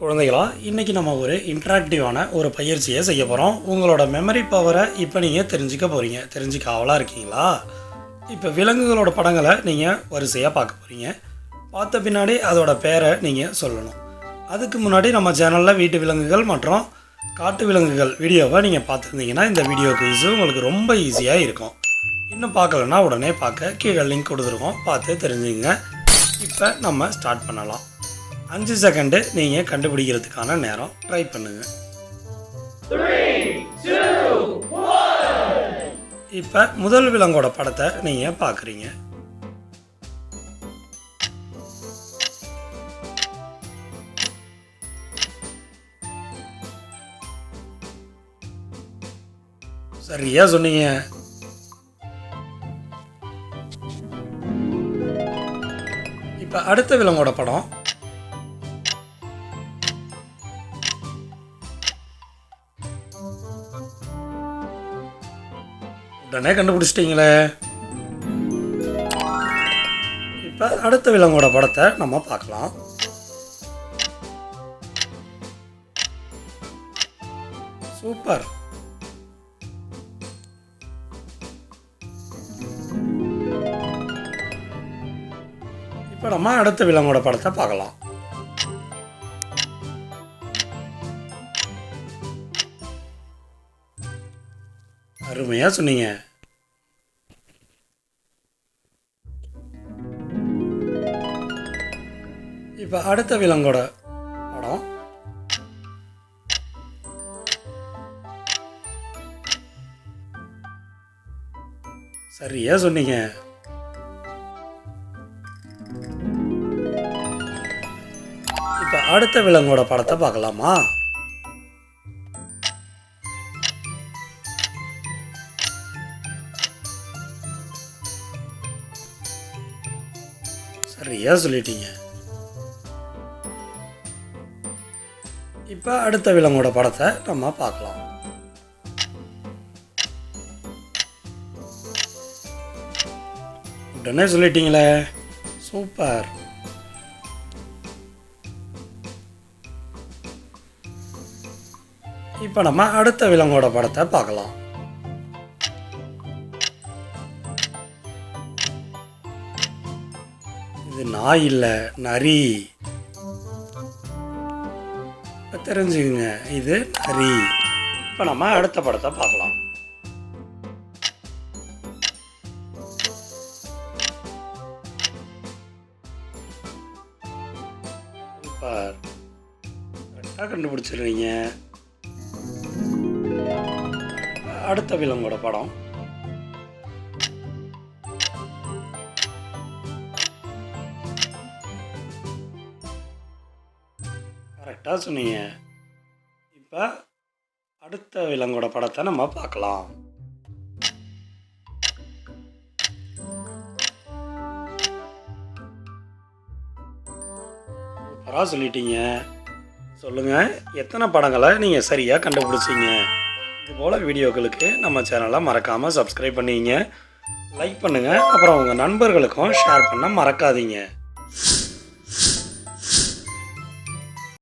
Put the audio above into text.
குழந்தைகளா இன்றைக்கி நம்ம ஒரு இன்ட்ராக்டிவான ஒரு பயிற்சியை செய்ய போகிறோம் உங்களோட மெமரி பவரை இப்போ நீங்கள் தெரிஞ்சுக்க போகிறீங்க தெரிஞ்சுக்க ஆவலாக இருக்கீங்களா? இப்போ விலங்குகளோட படங்களை நீங்கள் வரிசையாக பார்க்க போகிறீங்க பார்த்த பின்னாடி அதோட பேரை நீங்கள் சொல்லணும். அதுக்கு முன்னாடி நம்ம சேனலில் வீட்டு விலங்குகள் மற்றும் காட்டு விலங்குகள் வீடியோவை நீங்கள் பார்த்துருந்தீங்கன்னா இந்த வீடியோ குயிஸு உங்களுக்கு ரொம்ப ஈஸியாக இருக்கும். இன்னும் பார்க்கலன்னா உடனே பார்க்க கீழே லிங்க் கொடுத்துருக்கோம். பார்த்து தெரிஞ்சுங்க இப்போ நம்ம ஸ்டார்ட் பண்ணலாம். அஞ்சு செகண்டு நீங்கள் கண்டுபிடிக்கிறதுக்கான நேரம். ட்ரை பண்ணுங்க. இப்போ முதல் விலங்கோட படத்தை நீங்கள் பார்க்குறீங்க சரியா சொன்னீங்க. இப்போ அடுத்த விலங்கோட படம். உடனே கண்டுபிடிச்சிட்டிங்களே. இப்போ அடுத்த விலங்கோட படத்தை நம்ம பார்க்கலாம். சூப்பர். இப்போ நம்ம அடுத்த விலங்கோட படத்தை பார்க்கலாம். அருமையாக சொன்னீங்க. இப்போ அடுத்த விலங்கோட படம். சரியா சொன்னீங்க. இப்போ அடுத்த விலங்கோட படத்தை பார்க்கலாமா? சரியா சொல்லிட்டீங்க. இப்போ அடுத்த விலங்கோட படத்தை நம்ம பார்க்கலாம். உடனே சொல்லிட்டீங்களே. சூப்பர். இப்போ நம்ம அடுத்த விலங்கோட படத்தை பார்க்கலாம். இது நாய் இல்லை நரி. இப்போ தெரிஞ்சுக்குங்க இது நரி. இப்போ நம்ம அடுத்த படத்தை பார்க்கலாம். சூப்பர் கரெக்டாக அடுத்த விலங்கோட படம். கரெக்டாக சொன்னீங்க. இப்போ அடுத்த விலங்கோட படத்தை நம்ம பார்க்கலாம். சூப்பராக சொல்லிட்டீங்க. சொல்லுங்கள் எத்தனை படங்களை நீங்கள் சரியாக கண்டுபிடிச்சிங்க? இதுபோல் வீடியோக்களுக்கு நம்ம சேனலை மறக்காமல் சப்ஸ்கிரைப் பண்ணிங்க. லைக் பண்ணுங்கள் அப்புறம் உங்கள் நண்பர்களுக்கும் ஷேர் பண்ண மறக்காதீங்க.